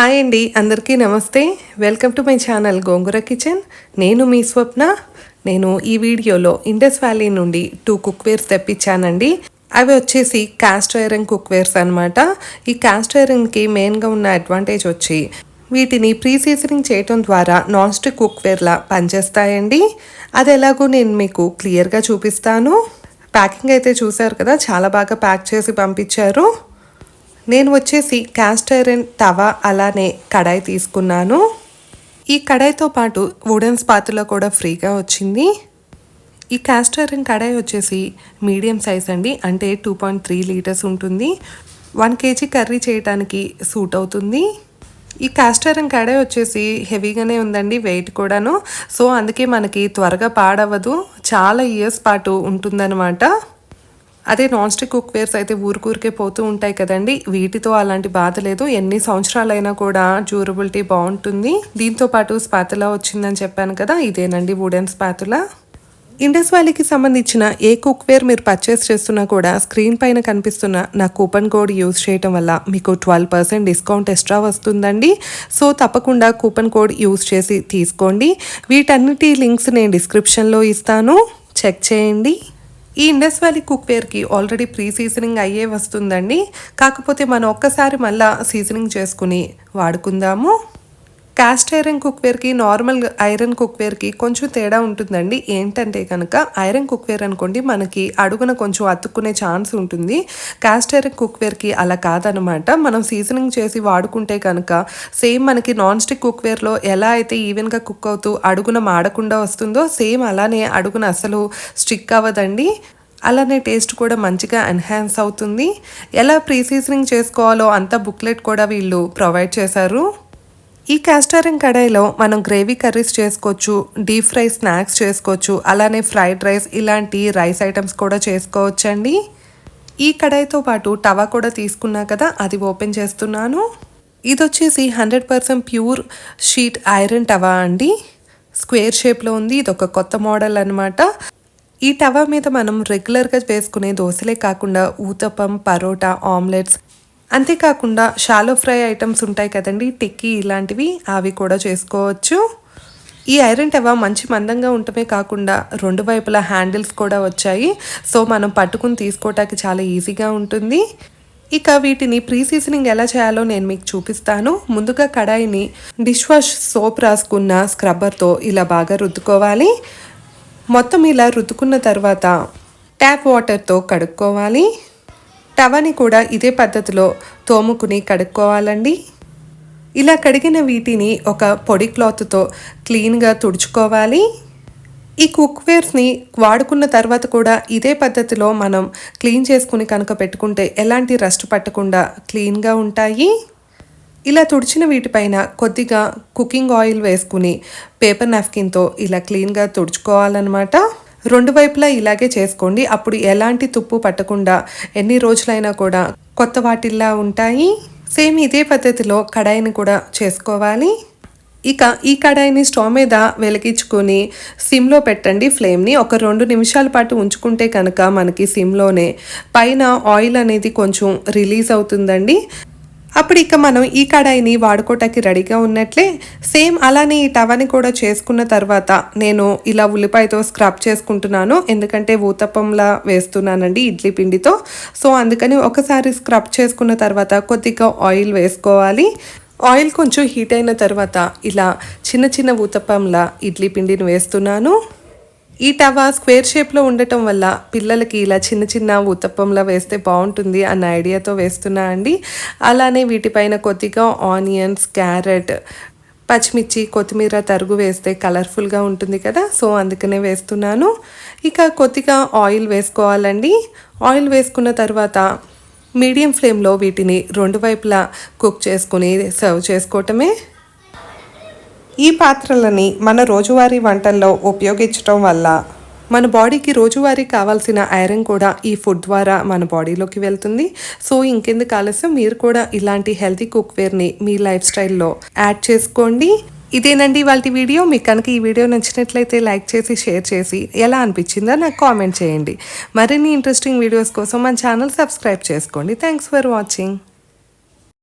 Hi అండి అందరికీ నమస్తే. Welcome to my channel gongura kitchen నేను మీ స్వప్న. నేను ఈ వీడియోలో ఇండస్ వ్యాలీ నుండి టూ కుక్వేర్స్ తెప్పించానండి. అవి వచ్చేసి క్యాస్ట్ ఐరన్ కుక్వేర్స్ అనమాట ఈ క్యాస్ట్ ఐరన్కి మెయిన్గా ఉన్న అడ్వాంటేజ్ వచ్చి వీటిని ప్రీ సీజనింగ్ చేయటం ద్వారా నాన్ స్టిక్ కుక్వేర్లా పనిచేస్తాయండి. అది ఎలాగో నేను మీకు క్లియర్గా చూపిస్తాను. ప్యాకింగ్ అయితే చూసారు కదా చాలా బాగా ప్యాక్ చేసి పంపించారు. నేను వచ్చేసి క్యాస్ట్ ఐరన్ తవా అలానే కడాయి తీసుకున్నాను. ఈ కడాయితో పాటు వుడెన్ స్పాతులో కూడా ఫ్రీగా వచ్చింది. ఈ క్యాస్ట్ ఐరన్ కడాయి వచ్చేసి మీడియం సైజ్ అండి. అంటే టూ పాయింట్ త్రీ లీటర్స్ ఉంటుంది. వన్ కేజీ కర్రీ చేయడానికి సూట్ అవుతుంది. ఈ క్యాస్ట్ ఐరన్ కడాయి వచ్చేసి హెవీగానే ఉందండి వెయిట్ కూడాను. సో అందుకే మనకి త్వరగా పాడవదు చాలా ఇయర్స్ పాటు ఉంటుందన్నమాట. అదే నాన్ స్టిక్ కుక్వేర్స్ అయితే ఊరికూరికే పోతూ ఉంటాయి కదండి. వీటితో అలాంటి బాధ లేదు. ఎన్ని సంవత్సరాలైనా కూడా డ్యూరబిలిటీ బాగుంటుంది. దీంతో పాటు స్పాతులా వచ్చిందని చెప్పాను కదా ఇదేనండి వుడెన్ స్పాతులా ఇండస్ వ్యాలీకి సంబంధించిన ఏ కుక్వేర్ మీరు పర్చేస్ చేస్తున్నా కూడా స్క్రీన్ పైన కనిపిస్తున్న నా కూపన్ కోడ్ యూజ్ చేయటం వల్ల మీకు ట్వెల్వ్ పర్సెంట్ డిస్కౌంట్ ఎక్స్ట్రా వస్తుందండి. సో తప్పకుండా కూపన్ కోడ్ యూస్ చేసి తీసుకోండి. వీటన్నిటి లింక్స్ నేను డిస్క్రిప్షన్లో ఇస్తాను. చెక్ చేయండి. ఈ ఇండస్ వ్యాలీ కుక్వేర్కి ఆల్రెడీ ప్రీ సీజనింగ్ అయ్యే వస్తుందండి. కాకపోతే మనం ఒక్కసారి మళ్ళీ సీజనింగ్ చేసుకుని వాడుకుందాము. కాస్ట్ ఐరన్ కుక్వేర్కి నార్మల్ ఐరన్ కుక్వేర్కి కొంచెం తేడా ఉంటుందండి. ఏంటంటే కనుక ఐరన్ కుక్వేర్ అనుకోండి మనకి అడుగున కొంచెం అతుక్కునే ఛాన్స్ ఉంటుంది. కాస్ట్ ఐరన్ కుక్వేర్కి అలా కాదనమాట. మనం సీజనింగ్ చేసి వాడుకుంటే కనుక సేమ్ మనకి నాన్ స్టిక్ కుక్వేర్లో ఎలా అయితే ఈవెన్గా కుక్ అవుతూ అడుగున మాడకుండా వస్తుందో సేమ్ అలానే అడుగున అసలు స్టిక్ అవ్వదండి. అలానే టేస్ట్ కూడా మంచిగా ఎన్హాన్స్ అవుతుంది. ఎలా ప్రీ సీజనింగ్ చేసుకోవాలో అంత బుక్లెట్ కూడా వీళ్ళు ప్రొవైడ్ చేశారు. ఈ క్యాస్టరింగ్ కడాయిలో మనం గ్రేవీ కర్రీస్ చేసుకోవచ్చు డీప్ ఫ్రై స్నాక్స్ చేసుకోవచ్చు అలానే ఫ్రైడ్ రైస్ ఇలాంటి రైస్ ఐటమ్స్ కూడా చేసుకోవచ్చండి. ఈ కడాయితో పాటు టవా కూడా తీసుకున్నా కదా అది ఓపెన్ చేస్తున్నాను. ఇది వచ్చేసి hundred percent pure sheet iron tawa అండి. స్క్వేర్ షేప్లో ఉంది ఇది ఒక కొత్త మోడల్ అనమాట ఈ టవా మీద మనం రెగ్యులర్గా వేసుకునే దోశలే కాకుండా ఊతపం పరోటా ఆమ్లెట్స్ అంతేకాకుండా షాలో ఫ్రై ఐటమ్స్ ఉంటాయి కదండి టిక్కీ ఇలాంటివి అవి కూడా చేసుకోవచ్చు. ఈ ఐరన్ టవా మంచి మందంగా ఉండటమే కాకుండా రెండు వైపులా హ్యాండిల్స్ కూడా వచ్చాయి. సో మనం పట్టుకుని తీసుకోవటానికి చాలా ఈజీగా ఉంటుంది. ఇక వీటిని ప్రీ సీజనింగ్ ఎలా చేయాలో నేను మీకు చూపిస్తాను. ముందుగా కడాయిని డిష్ వాష్ సోప్ రాసుకున్న స్క్రబ్బర్తో ఇలా బాగా రుద్దుకోవాలి. మొత్తం ఇలా రుద్దుకున్న తర్వాత ట్యాప్ వాటర్తో కడుక్కోవాలి. తవని కూడా ఇదే పద్ధతిలో తోముకుని కడుక్కోవాలండి. ఇలా కడిగిన వీటిని ఒక పొడి క్లాత్తో క్లీన్గా తుడుచుకోవాలి. ఈ కుక్వేర్స్ని వాడుకున్న తర్వాత కూడా ఇదే పద్ధతిలో మనం క్లీన్ చేసుకుని కనుక పెట్టుకుంటే ఎలాంటి రస్ట్ పట్టకుండా క్లీన్గా ఉంటాయి. ఇలా తుడిచిన వీటిపైన కొద్దిగా కుకింగ్ ఆయిల్ వేసుకుని పేపర్ నాఫ్కిన్తో ఇలా క్లీన్గా తుడుచుకోవాలన్నమాట. రెండు వైపులా ఇలాగే చేసుకోండి. అప్పుడు ఎలాంటి తుప్పు పట్టకుండా ఎన్ని రోజులైనా కూడా కొత్త వాటిల్లా ఉంటాయి. సేమ్ ఇదే పద్ధతిలో కడాయిని కూడా చేసుకోవాలి. ఇక ఈ కడాయిని స్టవ్ మీద వెలిగించుకొని సిమ్లో పెట్టండి ఫ్లేమ్ని. ఒక రెండు నిమిషాల పాటు ఉంచుకుంటే కనుక మనకి సిమ్లోనే పైన ఆయిల్ అనేది కొంచెం రిలీజ్ అవుతుందండి. అప్పుడు ఇక మనం ఈ కడాయిని వాడుకోవటానికి రెడీగా ఉన్నట్లే సేమ్ అలానే ఈ టవాని కూడా చేసుకున్న తర్వాత నేను ఇలా ఉల్లిపాయతో స్క్రబ్ చేసుకుంటున్నాను. ఎందుకంటే ఊతప్పంలా వేస్తున్నానండి ఇడ్లీ పిండితో. సో అందుకని ఒకసారి స్క్రబ్ చేసుకున్న తర్వాత కొద్దిగా ఆయిల్ వేసుకోవాలి. ఆయిల్ కొంచెం హీట్ అయిన తర్వాత ఇలా చిన్న చిన్న ఊతప్పంలా ఇడ్లీ పిండిని వేస్తున్నాను. ఈ టవా స్క్వేర్ షేప్లో ఉండటం వల్ల పిల్లలకి ఇలా చిన్న చిన్న ఉత్తప్పంలా వేస్తే బాగుంటుంది అన్న ఐడియాతో వేస్తున్నా అండి. అలానే వీటిపైన కొద్దిగా ఆనియన్స్ క్యారెట్ పచ్చిమిర్చి కొత్తిమీర తరుగు వేస్తే కలర్ఫుల్గా ఉంటుంది కదా. సో అందుకనే వేస్తున్నాను. ఇక కొద్దిగా ఆయిల్ వేసుకోవాలండి. ఆయిల్ వేసుకున్న తర్వాత మీడియం ఫ్లేమ్లో వీటిని రెండు వైపులా కుక్ చేసుకుని సర్వ్ చేసుకోవటమే ఈ పాత్రలని మన రోజువారీ వంటల్లో ఉపయోగించటం వల్ల మన బాడీకి రోజువారీ కావాల్సిన ఐరన్ కూడా ఈ ఫుడ్ ద్వారా మన బాడీలోకి వెళ్తుంది. సో ఇంకెందుకు ఆలస్యం? మీరు కూడా ఇలాంటి హెల్తీ కుక్వేర్ని మీ లైఫ్ స్టైల్లో యాడ్ చేసుకోండి. ఇదేనండి వాళ్ళ వీడియో. మీకు కనుక ఈ వీడియో నచ్చినట్లయితే లైక్ చేసి షేర్ చేసి ఎలా అనిపించిందో నాకు కామెంట్ చేయండి. మరిన్ని ఇంట్రెస్టింగ్ వీడియోస్ కోసం మన ఛానల్ సబ్స్క్రైబ్ చేసుకోండి. Thanks for watching.